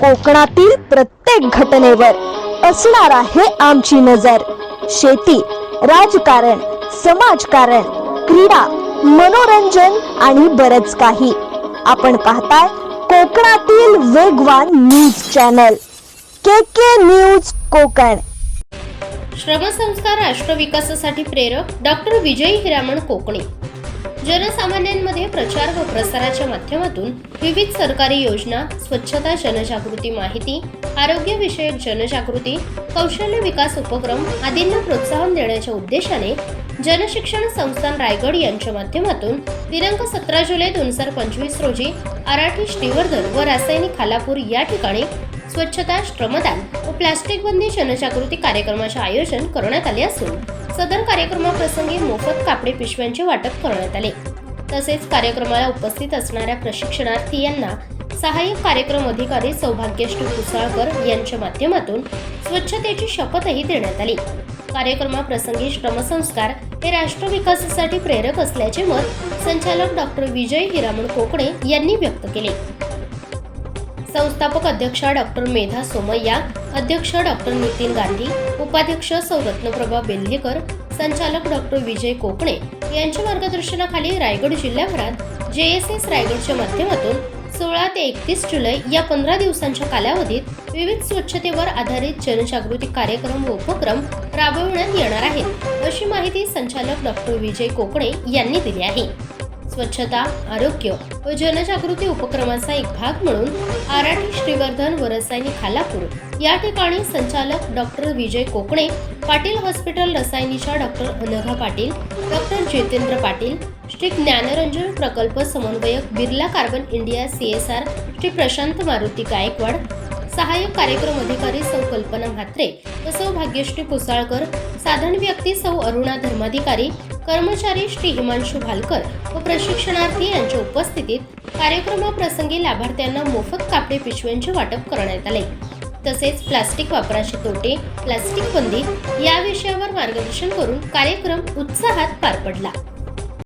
कोकणातील प्रत्येक घटनेवर असणार आहे आमची नजर. शेती राजकारण समाजकारण क्रीडा मनोरंजन आणि बरच काही. आपण पाहताय कोकणातील वेगवान news channel. K K news Konkan. श्रमसंस्कार राष्ट्र विकासासाठी प्रेरक डॉक्टर विजय हिरामण कोकणे. जनसामान्यांमध्ये प्रचार व प्रसाराच्या माध्यमातून विविध सरकारी योजना स्वच्छता जनजागृती माहिती आरोग्यविषयक जनजागृती कौशल्य विकास उपक्रम आदींना प्रोत्साहन देण्याच्या उद्देशाने जनशिक्षण संस्थान रायगड यांच्या माध्यमातून दिनांक सतरा जुलै दोन हजार पंचवीस रोजी आराठी श्रीवर्धन व रासायनिक खालापूर या ठिकाणी स्वच्छता श्रमदान व प्लास्टिक बंदी जनजागृती कार्यक्रमाचे आयोजन करण्यात आले असून सदर कार्यक्रमाप्रसंगी मोफत कापडे पिशव्यांचे वाटप करण्यात आले. तसेच कार्यक्रमाला उपस्थित असणाऱ्या प्रशिक्षणार्थी यांना सहाय्यक कार्यक्रम अधिकारी सौभाग्यश्री कुसाळकर यांच्या माध्यमातून स्वच्छतेची शपथही देण्यात आली. कार्यक्रमाप्रसंगी श्रमसंस्कार हे राष्ट्र विकासासाठी प्रेरक असल्याचे मत संचालक डॉक्टर विजय हिरामण कोकणे यांनी व्यक्त केले. संस्थापक अध्यक्षा डॉक्टर मेधा सोमय्या अध्यक्ष डॉक्टर नितीन गांधी उपाध्यक्ष सौरत्नप्रभा बेल्हेकर संचालक डॉक्टर विजय कोकणे यांच्या मार्गदर्शनाखाली रायगड जिल्ह्याभरात जे एस एस रायगडच्या माध्यमातून सोळा ते एकतीस जुलै या पंधरा दिवसांच्या कालावधीत विविध स्वच्छतेवर आधारित जनजागृती कार्यक्रम व उपक्रम राबविण्यात येणार आहेत अशी माहिती संचालक डॉक्टर विजय कोकणे यांनी दिली आहे. स्वच्छता आरोग्य व जनजागृती उपक्रमाचा एक भाग म्हणून आराठी श्रीवर्धन व रसायनी खालापूर. या ठिकाणी संचालक डॉक्टर विजय कोकणे पाटील हॉस्पिटल रसायनीच्या डॉक्टर अनघा पाटील डॉक्टर जितेंद्र पाटील श्री ज्ञानरंजन प्रकल्प समन्वयक Birla carbon India C S R Shri Prashant Maruti Gaikwad सहाय्यक कार्यक्रम अधिकारी सौ कल्पना म्हात्रे व सौ भाग्यश्री पुसाळकर साधन व्यक्ती सौ अरुणा धर्माधिकारी कर्मचारी श्री हिमांशू भालकर व प्रशिक्षणार्थी यांच्या उपस्थितीत कार्यक्रमाप्रसंगी लाभार्थ्यांना मोफत कापडी पिशव्यांचे वाटप करण्यात आले. तसेच प्लास्टिक वापराचे तोटे प्लास्टिक बंदी या विषयावर मार्गदर्शन करून कार्यक्रम उत्साहात पार पडला.